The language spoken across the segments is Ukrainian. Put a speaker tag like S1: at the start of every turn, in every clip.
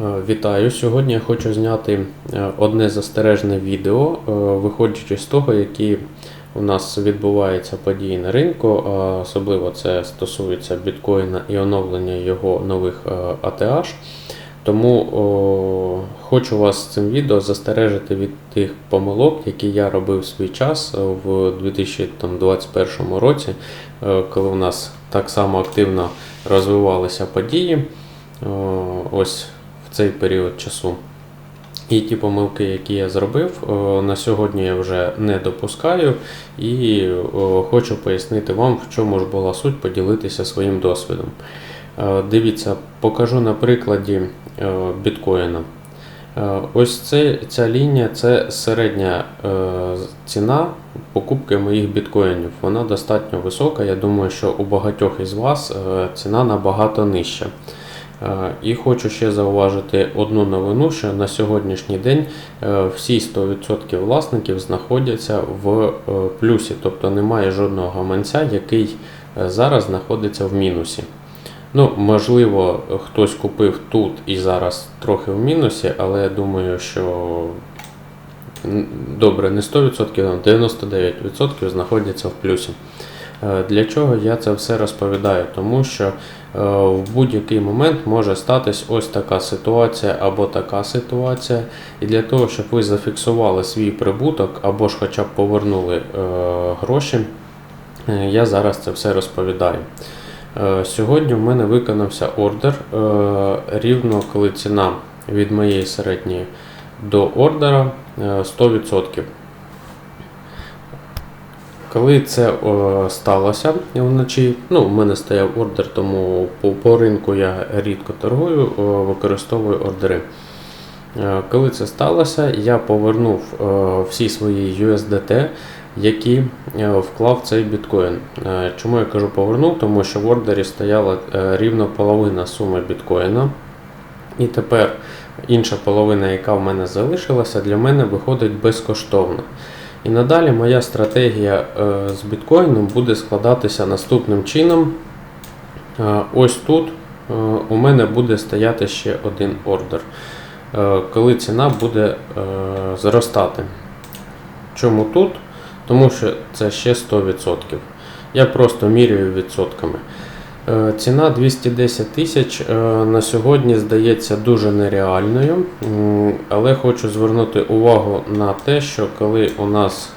S1: Е, Вітаю! Сьогодні я хочу зняти е, одне застережне відео, е, виходячи з того, які у нас відбуваються події на ринку, особливо це стосується біткоїна і оновлення його нових ATH. Тому о, хочу вас цим відео застережити від тих помилок, які я робив в свій час в 2021 році, коли у нас так само активно розвивалися події. Ось цей період часу. І ті помилки, які я зробив, на сьогодні я вже не допускаю і хочу пояснити вам, в чому ж була суть поділитися своїм досвідом. Е, Дивіться, покажу на прикладі е, біткоїна. Е, Ось це, ця лінія це середня е, ціна покупки моїх біткоїнів. Вона достатньо висока. Я думаю, що у багатьох із вас е, ціна набагато нижча. Е, І хочу ще зауважити одну новину, що на сьогоднішній день е, всі 100% власників знаходяться в е, плюсі, тобто немає жодного гаманця, який зараз знаходиться в мінусі. Ну, можливо, хтось купив тут і зараз трохи в мінусі, але я думаю, що добре, не 100%, а 99% знаходяться в плюсі. Е, Для чого я це все розповідаю? Тому що е, в будь-який момент може статись ось така ситуація або така ситуація. І для того, щоб ви зафіксували свій прибуток або ж хоча б повернули е, гроші, я зараз це все розповідаю. Сьогодні в мене виконався ордер рівно коли ціна від моєї середньої до ордера е, 100%. Коли це о, сталося вночі, ну, у мене стояв ордер, тому по, по ринку я рідко торгую, о, використовую ордери. Е, Коли це сталося, я повернув е, всі свої USDT, які е, вклав цей біткоін. Е, Чому я кажу повернув? Тому що в ордері стояла е, рівно половина суми біткоїна. І тепер інша половина, яка в мене залишилася, для мене виходить безкоштовно. І надалі моя стратегія е, з біткоїном буде складатися наступним чином. Е, Ось тут е, у мене буде стояти ще один ордер, коли ціна буде зростати. Чому тут? Тому що це ще 100%. Я просто міряю відсотками. Е, Ціна 210 тисяч е, на сьогодні здається дуже нереальною, але хочу звернути увагу на те, що коли у нас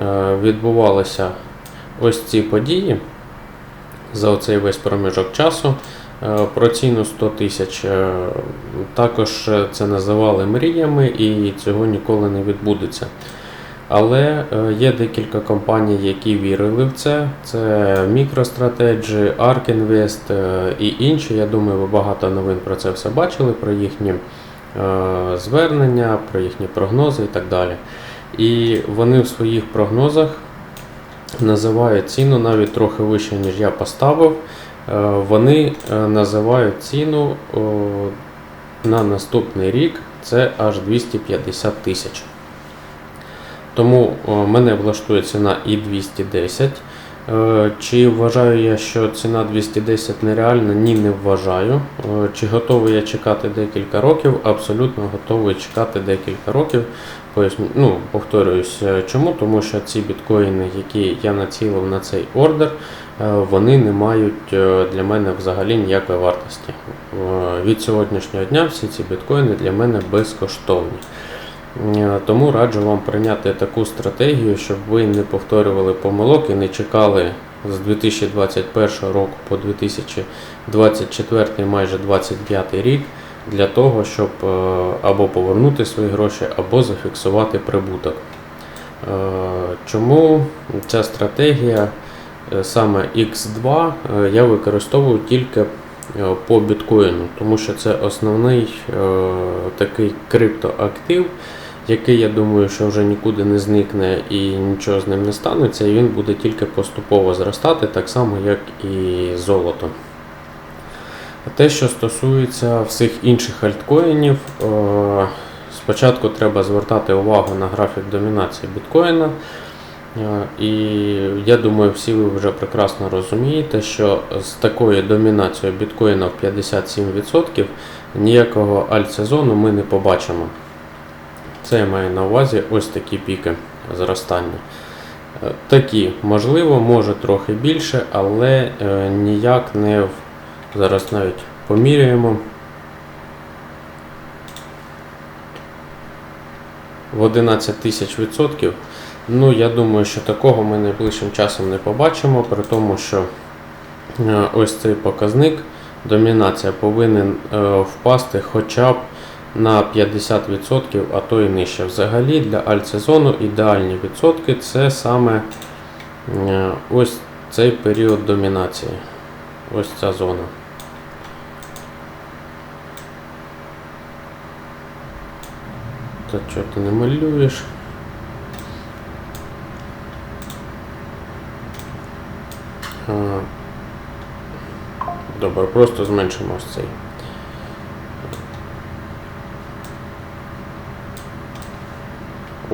S1: е, відбувалися ось ці події за оцей весь проміжок часу, про ціну 100 тисяч також це називали мріями і цього ніколи не відбудеться. Але е, є декілька компаній, які вірили в це. Це MicroStrategy, ARK Invest е, і інші. Я думаю, ви багато новин про це все бачили, про їхні е, звернення, про їхні прогнози і так далі. І вони в своїх прогнозах називають ціну навіть трохи вище, ніж я поставив. Вони називають ціну на наступний рік це аж 250 тисяч. Тому мене влаштує ціна і 210. Е, Чи вважаю я, що ціна 210 нереальна? Ні, не вважаю. Е, Чи готовий я чекати декілька років? Абсолютно готовий чекати декілька років. Ну, повторююсь, е, чому? Тому що ці біткоїни, які я націлив на цей ордер, е, вони не мають е, для мене взагалі ніякої вартості. Е, Від сьогоднішнього дня всі ці біткоїни для мене безкоштовні. Е, Тому раджу вам прийняти таку стратегію, щоб ви не повторювали помилок і не чекали з 2021 року по 2024 майже 25 рік для того, щоб е, або повернути свої гроші, або зафіксувати прибуток. Е, Чому ця стратегія саме X2 е, я використовую тільки по біткоїну, тому що це основний такий криптоактив, який я думаю, що вже нікуди не зникне і нічого з ним не станеться, і він буде тільки поступово зростати, так само як і золото. Те, що стосується всіх інших альткоїнів, е, спочатку треба звертати увагу на графік домінації біткоїна. Е, І я думаю, всі ви вже прекрасно розумієте, що з такою домінацією біткоїна в 57% ніякого альтсезону ми не побачимо. Це я маю на увазі ось такі піки зростання. Е, Такі, можливо, може трохи більше, але е, ніяк не в. Зараз навіть поміряємо. В 11 тисяч відсотків. Ну, я думаю, що такого ми найближчим часом не побачимо, при тому, що е, ось цей показник, домінація повинен впасти хоча б на 50%, а то і нижче. Взагалі для альтсезону ідеальні відсотки це саме е, ось цей період домінації. Ось ця зона. Та чого ти не малюєш? Добре, просто зменшимо ось цей.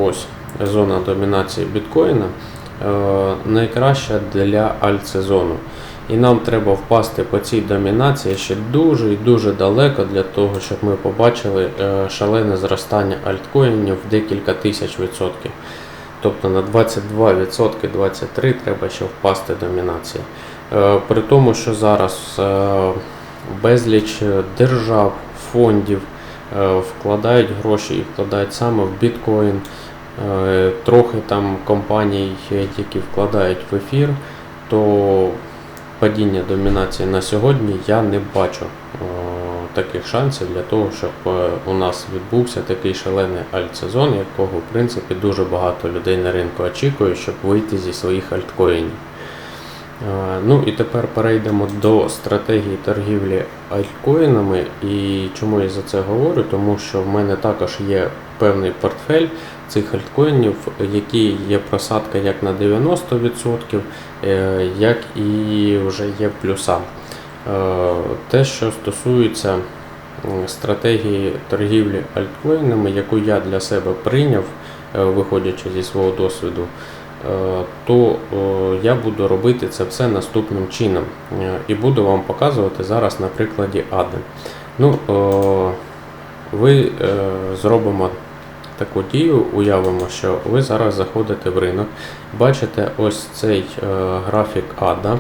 S1: Ось зона домінації біткоїна е, найкраща для альтсезону. І нам треба впасти по цій домінації ще дуже і дуже далеко для того, щоб ми побачили е, шалене зростання альткоїнів в декілька тисяч відсотків. Тобто на 22%, 23% треба ще впасти домінації. Е, При тому, що зараз безліч держав, фондів вкладають гроші і вкладають саме в біткоін. Е, Трохи там компаній, які вкладають в ефір, то падіння домінації на сьогодні я не бачу е, таких шансів для того, щоб е, у нас відбувся такий шалений альтсезон, якого в принципі дуже багато людей на ринку очікує, щоб вийти зі своїх альткоїнів. Е, Ну і тепер перейдемо до стратегії торгівлі альткоїнами. І чому я за це говорю? Тому що в мене також є певний портфель цих альткоїнів, які є просадка як на 90%, е, як і вже є плюса. Е, Те, що стосується стратегії торгівлі альткоїнами, яку я для себе прийняв, виходячи зі свого досвіду, то е, я буду робити це все наступним чином. Е, І буду вам показувати зараз на прикладі ADE. Ну, е, ви е, зробимо таку дію, уявимо, що ви зараз заходите в ринок, бачите ось цей е, графік. Е,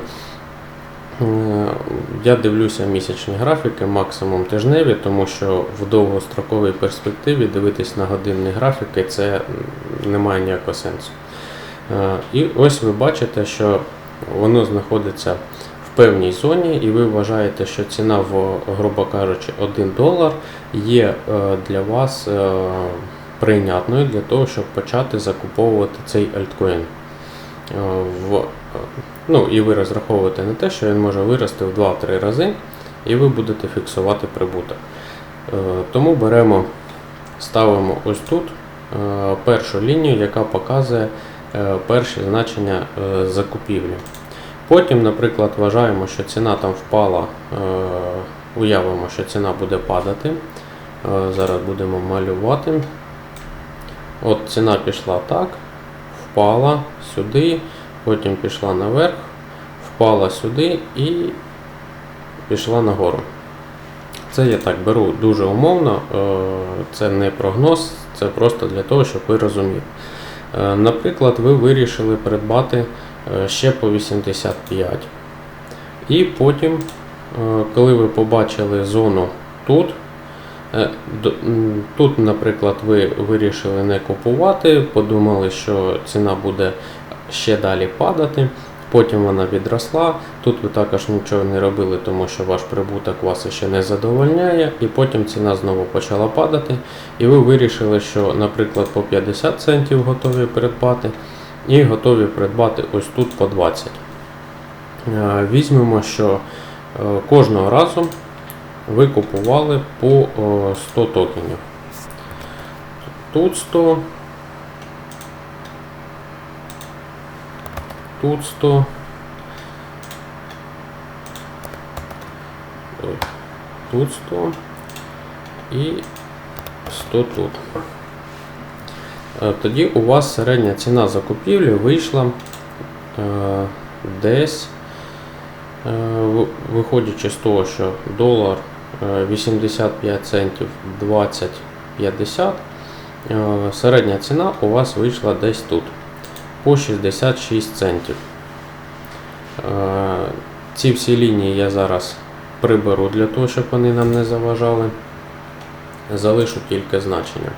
S1: Я дивлюся місячні графіки, максимум тижневі, тому що в довгостроковій перспективі дивитись на годинні графіки це не має ніякого сенсу. Е, І ось ви бачите, що воно знаходиться в певній зоні, і ви вважаєте, що ціна в, грубо кажучи, 1 долар є е, для вас е, прийнятною для того, щоб почати закуповувати цей альткоін. В, ну, і ви розраховуєте на те, що він може вирости в 2-3 рази, і ви будете фіксувати прибуток. Тому беремо, ставимо ось тут першу лінію, яка показує перші значення е, закупівлі. Потім, наприклад, вважаємо, що ціна там впала, е, уявимо, що ціна буде падати. Е, Зараз будемо малювати. От ціна пішла так, впала сюди, потім пішла наверх, впала сюди і пішла нагору. Це я так беру дуже умовно, е, це не прогноз, це просто для того, щоб ви розуміли. Е, Наприклад, ви вирішили придбати е, ще по 85. І потім, е, коли ви побачили зону тут, Тут, наприклад, ви вирішили не купувати, подумали, що ціна буде ще далі падати. Потім вона відросла. Тут ви також нічого не робили, тому що ваш прибуток вас ще не задовольняє, і потім ціна знову почала падати. І ви вирішили, що, наприклад, по 50 центів готові придбати, і готові придбати ось тут по 20. Е, Візьмемо, що е, кожного разу ви купували по 100 токенів. Тут 100. Тут 100. Ой, Тут 100 і 100 тут. Е, Тоді у вас середня ціна закупівлі вийшла е, десь, е, виходячи з того, що долар е, 85 центів 20 50. Е, Середня ціна у вас вийшла десь тут по 66 центів. Е, Ці всі лінії я зараз приберу для того, щоб вони нам не заважали. Залишу тільки значення.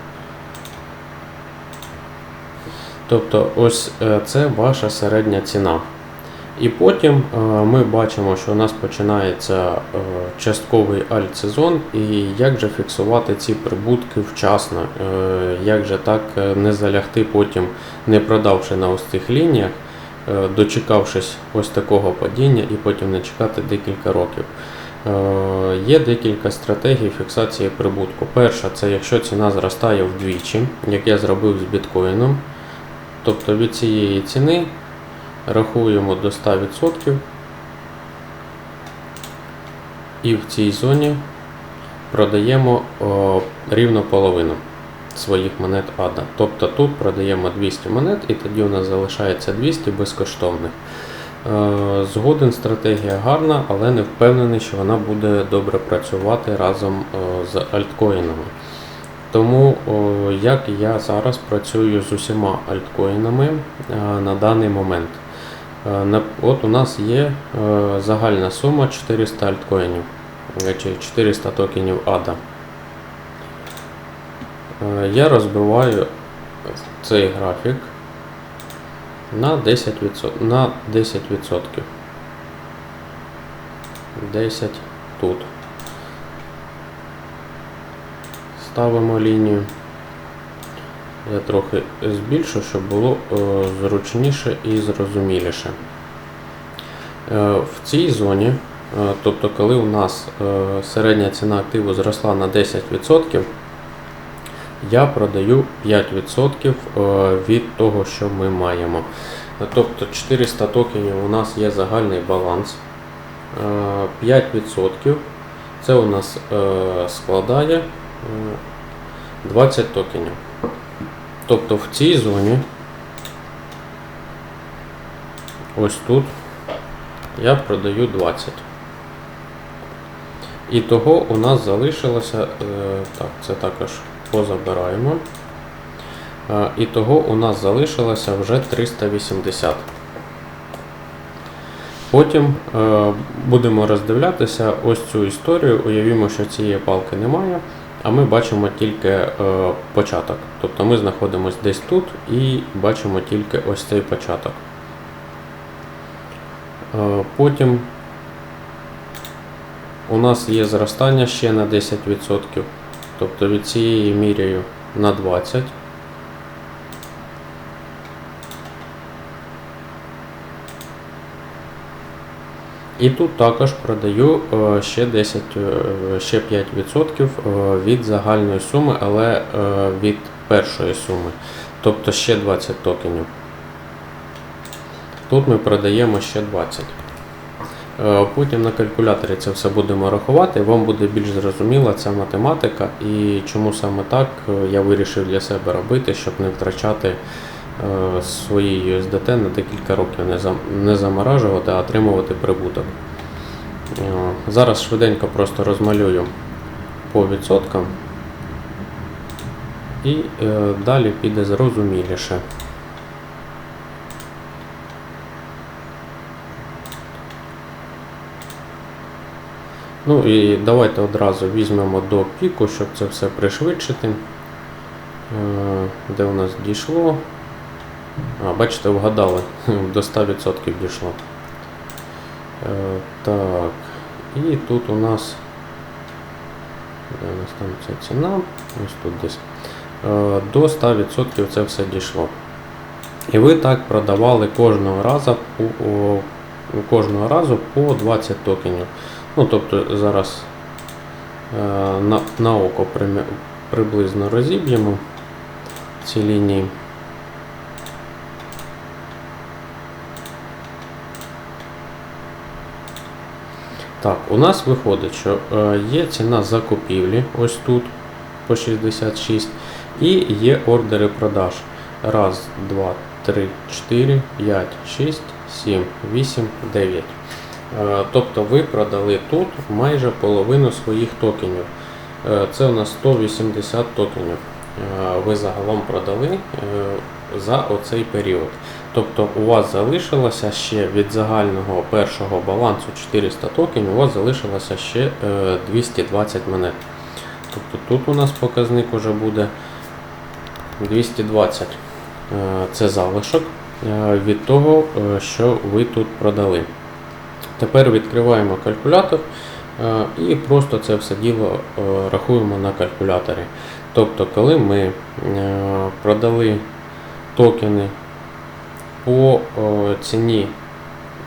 S1: Тобто ось е, це ваша середня ціна. І потім е, ми бачимо, що у нас починається е, частковий альтсезон, і як же фіксувати ці прибутки вчасно, е, як же так не залягти потім, не продавши на ось цих лініях, дочекавшись ось такого падіння і потім не чекати декілька років. Є декілька стратегій фіксації прибутку. Перша це якщо ціна зростає вдвічі, як я зробив з біткоїном. Тобто від цієї ціни рахуємо до 100% і в цій зоні продаємо о, рівно половину своїх монет ADA. Тобто тут продаємо 200 монет і тоді у нас залишається 200 безкоштовних. Е, Згоден стратегія гарна, але не впевнений, що вона буде добре працювати разом е, з альткоїнами. Тому як я зараз працюю з усіма альткоїнами е, на даний момент. Е, От у нас є е, загальна сума 400 альткоїнів, е, чи 400 токенів ADA. Я розбиваю цей графік на 10%. На 10%. 10 тут. Ставимо лінію. Я трохи збільшу, щоб було е, зручніше і зрозуміліше. Е, в цій зоні, е, тобто коли у нас середня ціна активу зросла на 10%, я продаю 5% е, від того, що ми маємо. Тобто 400 токенів у нас є загальний баланс. Е, 5% це у нас складає е, 20 токенів. Тобто в цій зоні, ось тут, я продаю 20. І того у нас залишилося, е, так, це також позабираємо. Е, І того у нас залишилося вже 380. Потім е, будемо роздивлятися ось цю історію. Уявімо, що цієї палки немає, а ми бачимо тільки е, початок. Тобто ми знаходимося десь тут і бачимо тільки ось цей початок. Е, потім у нас є зростання ще на 10%. Тобто від цієї міряю на 20%. І тут також продаю е, ще 10, е, ще 5% е, від загальної суми, але від першої суми. Тобто ще 20 токенів. Тут ми продаємо ще 20. Е, Потім на калькуляторі це все будемо рахувати, вам буде більш зрозуміла ця математика і чому саме так я вирішив для себе робити, щоб не втрачати свої USDT на декілька років, не заморажувати, а отримувати прибуток. Е, Зараз швиденько просто розмалюю по відсоткам і е, далі піде зрозуміліше. Ну і давайте одразу візьмемо до піку, щоб це все пришвидшити. Е, Де у нас дійшло? А, бачите, вгадали, до 100% дійшло. Е, Так, і тут у нас. Де у нас там ця ціна? Ось тут десь. Е, До 100% це все дійшло. І ви так продавали кожного разу кожного разу по 20 токенів. Ну, тобто зараз е, на, на око приблизно розіб'ємо ці лінії. Так, у нас виходить, що е, є ціна закупівлі ось тут по 66 і є ордери продаж. Раз, два, три, чотири, п'ять, шість, сім, вісім, дев'ять. Е, Тобто ви продали тут майже половину своїх токенів. Е, Це у нас 180 токенів. Е, Ви загалом продали за оцей період. Тобто у вас залишилося ще від загального першого балансу 400 токенів, у вас залишилося ще е, 220 монет. Тобто тут у нас показник вже буде 220. Е, Це залишок е, від того, е, що ви тут продали. Тепер відкриваємо калькулятор е, і просто це все діло е, рахуємо на калькуляторі. Тобто, коли ми е, продали токени по е, ціні,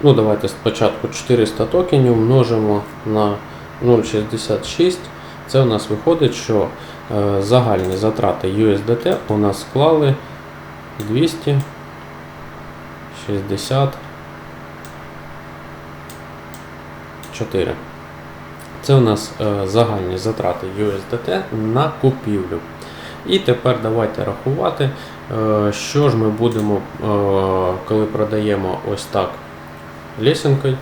S1: ну давайте спочатку 400 токенів множимо на 0,66, це у нас виходить, що е, загальні затрати USDT у нас склали 260 4. Це у нас е, загальні затрати USDT на купівлю. І тепер давайте рахувати, що ж ми будемо, е, коли продаємо ось так лісенкою,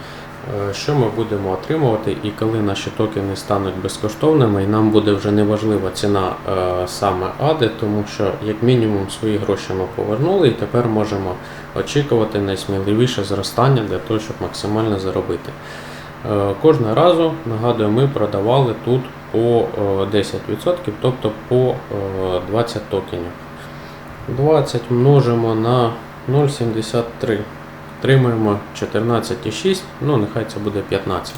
S1: е, що ми будемо отримувати, і коли наші токени стануть безкоштовними, і нам буде вже не важлива ціна е, саме ади, тому що як мінімум свої гроші ми повернули, і тепер можемо очікувати найсміливіше зростання для того, щоб максимально заробити. Е, Кожного разу, нагадую, ми продавали тут по е, 10%, тобто по е, 20 токенів. 20 множимо на 0,73. Отримуємо 14,6, ну нехай це буде 15.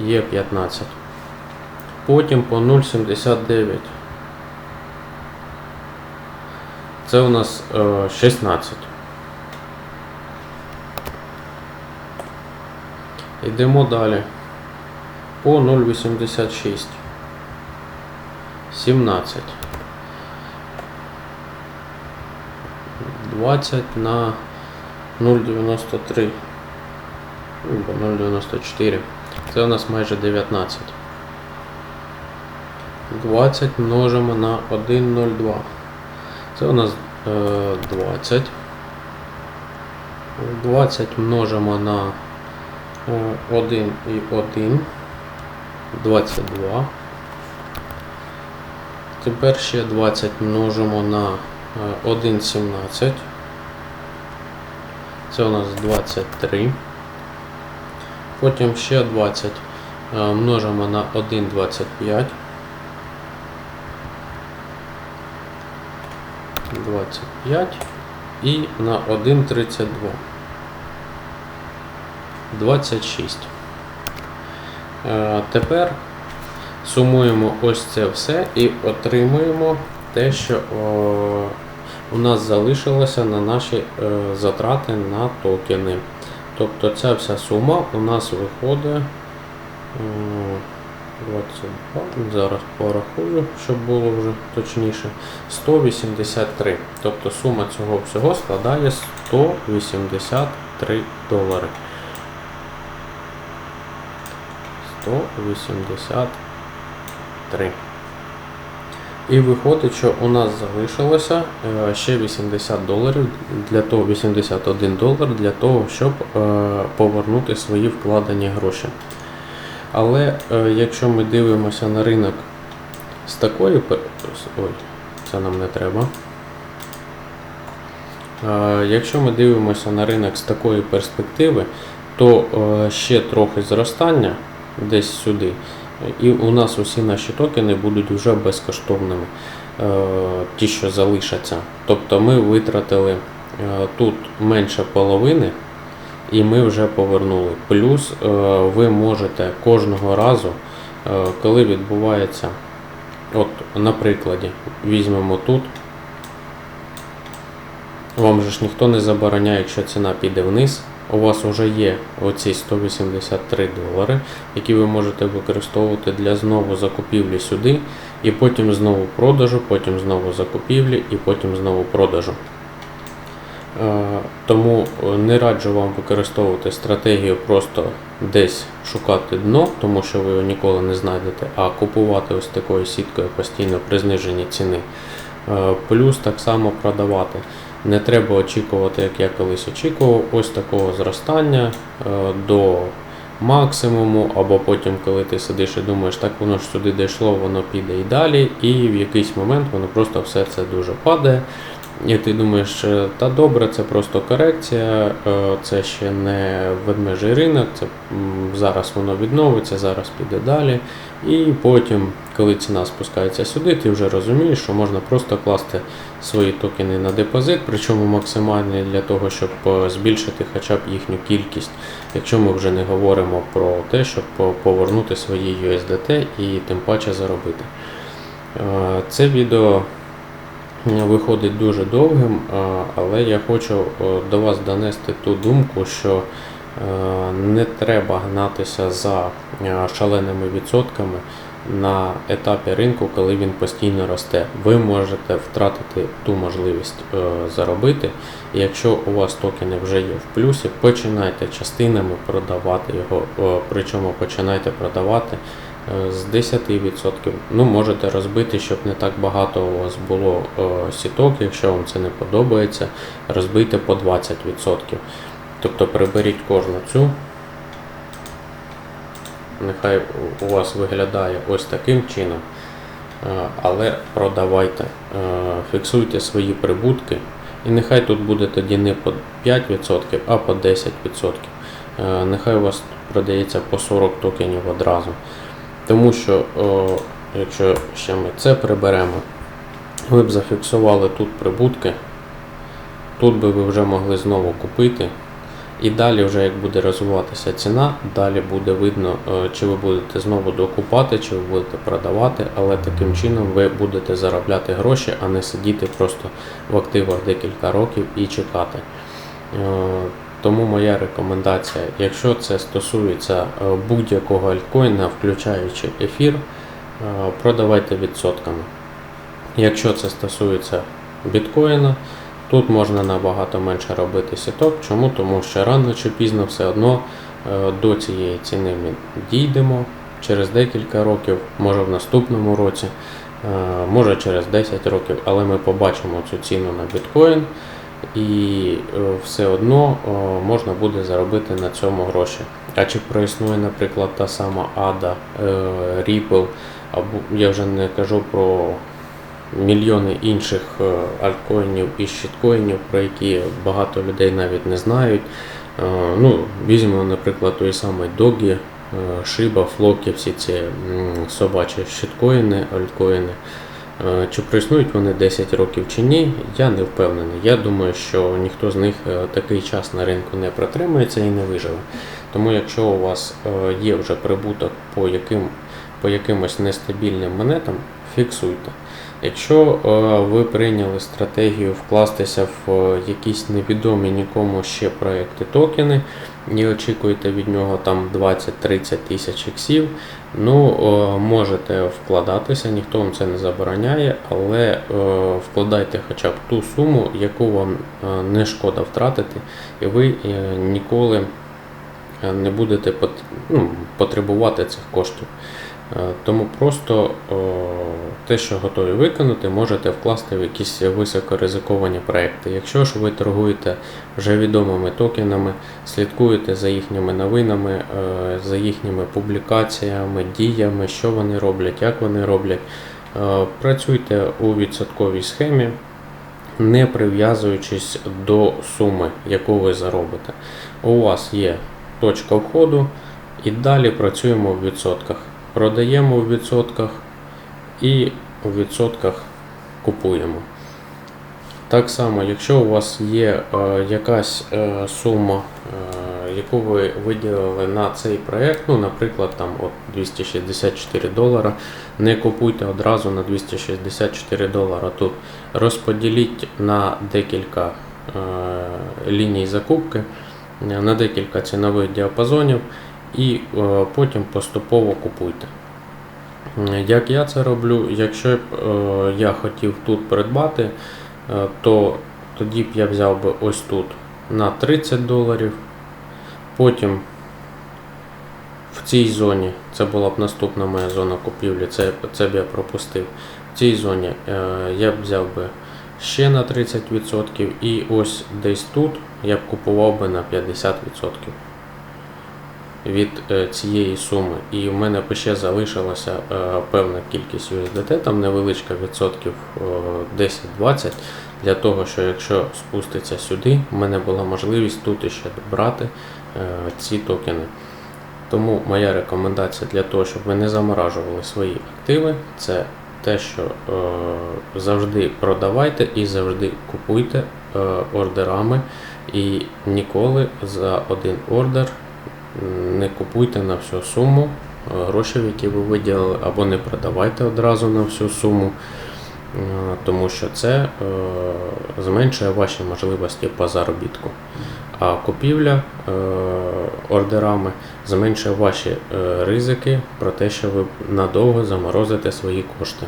S1: Є 15. Потім по 0,79. Це у нас е, 16. Йдемо далі. По 0,86. 17. 20 на 0,93. Ну, 0,94. Це у нас майже 19. 20 множимо на 1,02. Це у нас е, 20. 20 множимо на е, 1 і 1. 22. Тепер ще 20 множимо на е, 1,17. Це у нас 23. Потім ще 20 е, множимо на 1,25. 25 і на 1,32. 26. Е, Тепер сумуємо ось це все і отримуємо те, що у нас залишилося на наші е, затрати на токени. Тобто ця вся сума у нас виходить е, 22, зараз порахую, щоб було вже точніше, 183. Тобто сума цього всього складає 183 долари. 183. І виходить, що у нас залишилося е, ще 80 доларів для того, 81 долар для того, щоб е, повернути свої вкладені гроші. Але е, якщо ми дивимося на ринок з такої ой, це нам не треба. Якщо ми дивимося на ринок з такої перспективи, то ще трохи зростання десь сюди, і у нас усі наші токени будуть вже безкоштовними, е, ті, що залишаться. Тобто ми витратили е, тут менше половини, і ми вже повернули. Плюс е, ви можете кожного разу, коли відбувається, от на прикладі, візьмемо тут. Вам же ж ніхто не забороняє, якщо ціна піде вниз. У вас вже є оці 183 долари, які ви можете використовувати для знову закупівлі сюди, і потім знову продажу, потім знову закупівлі і потім знову продажу. Е, Тому е, не раджу вам використовувати стратегію просто десь шукати дно, тому що ви його ніколи не знайдете, а купувати ось такою сіткою постійно при зниженні ціни. Е, Плюс так само продавати. Не треба очікувати, як я колись очікував, ось такого зростання е, до максимуму, або потім, коли ти сидиш і думаєш, так воно ж сюди дійшло, воно піде і далі, і в якийсь момент воно просто все це дуже падає. І ти думаєш, е, та добре, це просто корекція, е, це ще не ведмежий ринок, це зараз воно відновиться, зараз піде далі. І потім, коли ціна спускається сюди, ти вже розумієш, що можна просто класти свої токени на депозит, причому максимальний для того, щоб е, збільшити хоча б їхню кількість, якщо ми вже не говоримо про те, щоб повернути свої USDT і тим паче заробити. Це відео виходить дуже довгим, але я хочу е, до вас донести ту думку, що е, не треба гнатися за е, шаленими відсотками на етапі ринку, коли він постійно росте. Ви можете втратити ту можливість заробити. Якщо у вас токени вже є в плюсі, починайте частинами продавати його, причому починайте продавати з 10%. Ну, можете розбити, щоб не так багато у вас було е, сіток, якщо вам це не подобається, розбийте по 20%. Тобто приберіть кожну цю. Нехай у вас виглядає ось таким чином, Е, але продавайте, Е, фіксуйте свої прибутки. І нехай тут буде тоді не по 5%, а по 10%. Е, Нехай у вас продається по 40 токенів одразу. Тому що, якщо ще ми це приберемо, ви б зафіксували тут прибутки, тут би ви вже могли знову купити. І далі, вже як буде розвиватися ціна, далі буде видно, чи ви будете знову докупати, чи ви будете продавати, але таким чином ви будете заробляти гроші, а не сидіти просто в активах декілька років і чекати. Тому моя рекомендація, якщо це стосується е, будь-якого альткоїна, включаючи ефір, е, продавайте відсотками. Якщо це стосується біткоїна, тут можна набагато менше робити сіток. Чому? Тому що рано чи пізно все одно е, до цієї ціни ми дійдемо через декілька років, може в наступному році, може через 10 років, але ми побачимо цю ціну на біткоін. І е, все одно е, можна буде заробити на цьому гроші. А чи проіснує, наприклад, та сама ADA, е, Ripple, або я вже не кажу про мільйони інших е, альткоїнів і щиткоїнів, про які багато людей навіть не знають. Е, Ну, візьмемо, наприклад, той самий е, Shiba, Floki, всі ці собачі щиткоїни, альткоїни. Е, Чи проіснують вони 10 років чи ні, я не впевнений. Я думаю, що ніхто з них е, такий час на ринку не протримається і не виживе. Тому якщо у вас е, є вже прибуток по, яким, по якимось нестабільним монетам, фіксуйте. Якщо е, ви прийняли стратегію вкластися в е, якісь невідомі нікому ще проекти токени і очікуєте від нього там 20-30 тисяч іксів, ну е, можете вкладатися, ніхто вам це не забороняє, але вкладайте хоча б ту суму, яку вам не шкода втратити, і ви ніколи не будете ну, потребувати цих коштів. Е, Тому просто те, що готові виконати, можете вкласти в якісь високоризиковані проекти. Якщо ж ви торгуєте вже відомими токенами, слідкуєте за їхніми новинами, е, за їхніми публікаціями, діями, що вони роблять, як вони роблять, е, працюйте у відсотковій схемі, не прив'язуючись до суми, яку ви заробите. У вас є точка входу, і далі працюємо в відсотках. Продаємо в відсотках і у відсотках купуємо. Так само, якщо у вас є е, якась е, сума, е, яку ви виділили на цей проєкт, ну, наприклад, там от 264 долара, не купуйте одразу на 264 долара тут. Розподіліть на декілька е, ліній закупки, на декілька цінових діапазонів і е, потім поступово купуйте. Як я це роблю, якщо б е, я хотів тут придбати, е, то тоді б я взяв би ось тут на 30 доларів. Потім в цій зоні, це була б наступна моя зона купівлі, це, це б я пропустив. В цій зоні я б взяв би ще на 30%, і ось десь тут я б купував би на 50% від е, цієї суми. І в мене ще залишилася е, певна кількість USDT, там невеличка відсотків е, 10-20, для того, що якщо спуститься сюди, в мене була можливість тут іще брати е, ці токени. Тому моя рекомендація для того, щоб ви не заморажували свої активи, це те, що е, завжди продавайте і завжди купуйте е, ордерами. І ніколи за один ордер не купуйте на всю суму е, гроші, які ви виділили, або не продавайте одразу на всю суму, е, тому що це е, зменшує ваші можливості по заробітку. А купівля ордерами зменшує ваші ризики про те, що ви надовго заморозите свої кошти.